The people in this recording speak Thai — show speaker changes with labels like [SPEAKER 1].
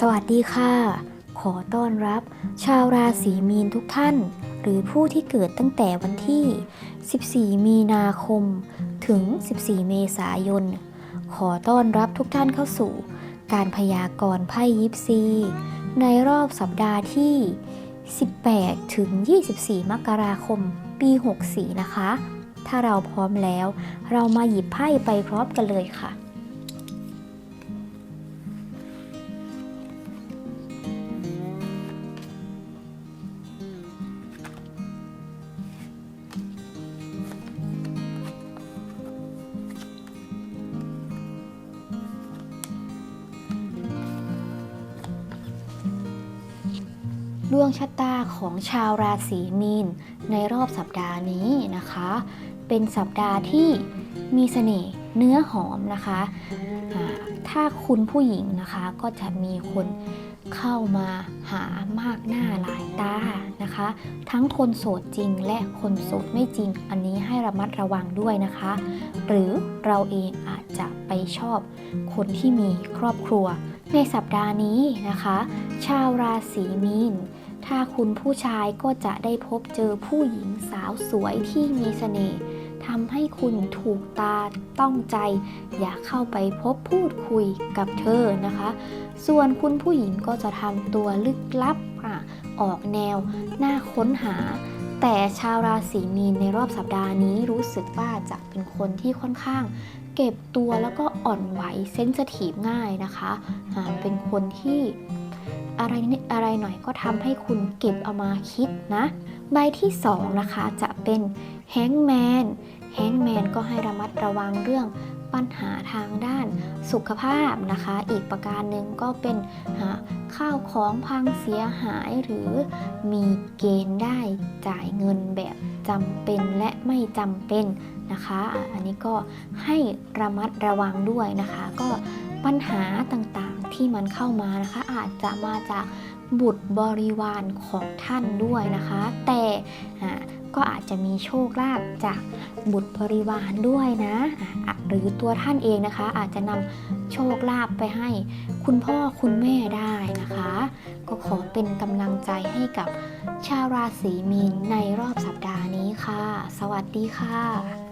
[SPEAKER 1] สวัสดีค่ะ ขอต้อนรับ ชาวราศีมีนทุกท่าน หรือผู้ที่เกิดตั้งแต่วันที่ 14 มีนาคม ถึง 14 เมษายน ขอต้อนรับทุกท่านเข้าสู่ การพยากรณ์ไพ่ยิปซี ในรอบสัปดาห์ที่ 18 ถึง 24 มกราคม ปี 64 นะคะ ถ้าเราพร้อมแล้ว เรามาหยิบไพ่ไปพร้อมกันเลยค่ะ ดวงชะตาของชาวราศีมีนในรอบสัปดาห์นี้นะคะ เป็นสัปดาห์ที่มีเสน่ห์ เนื้อหอมนะคะ ถ้าคุณผู้หญิงนะคะก็จะมีคนเข้ามาหามากหน้าหลายตานะคะ ทั้งคนโสดจริงและคนโสดไม่จริง อันนี้ให้ระมัดระวังด้วยนะคะ หรือเราเองอาจจะไปชอบคนที่มีครอบครัว ในสัปดาห์นี้นะคะ ชาวราศีมีนถ้าคุณผู้ชายก็จะได้พบเจอผู้หญิงสาวสวยที่มีเสน่ห์ ทำให้คุณถูกตาต้องใจ อยากเข้าไปพบพูดคุยกับเธอนะคะ ส่วนคุณผู้หญิงก็จะทำตัวลึกลับอะออกแนวน่าค้นหา แต่ชาวราศีมีนในรอบสัปดาห์นี้รู้สึกว่าจะเป็นคนที่ค่อนข้างเก็บตัวแล้วก็อ่อนไหวเซนสทีฟง่ายนะคะอ่าเป็นคนที่อะไรนิดอะไรหน่อยก็ทำให้คุณเก็บเอามาคิดนะ ใบที่ 2 นะคะจะเป็นแฮงแมน แฮงแมนก็ให้ระมัดระวังเรื่องปัญหาทางด้านสุขภาพนะคะ อีกประการหนึ่งก็เป็นข้าวของพังเสียหายหรือมีเกณฑ์ได้จ่ายเงินแบบจำเป็นและไม่จำเป็นนะคะ อันนี้ก็ให้ระมัดระวังด้วยนะคะ ก็ปัญหาต่างๆที่มันเข้ามานะคะ อาจจะมาจากบุตรบริวารของท่านด้วยนะคะ แต่ ก็อาจจะมีโชคลาภจากบุตรบริวารด้วยนะอะอะหรือตัวท่านเองนะคะ อาจจะนำโชคลาภไปให้คุณพ่อคุณแม่ได้นะคะ ก็ขอเป็นกำลังใจให้กับชาวราศีมีนในรอบสัปดาห์นี้ค่ะ สวัสดีค่ะ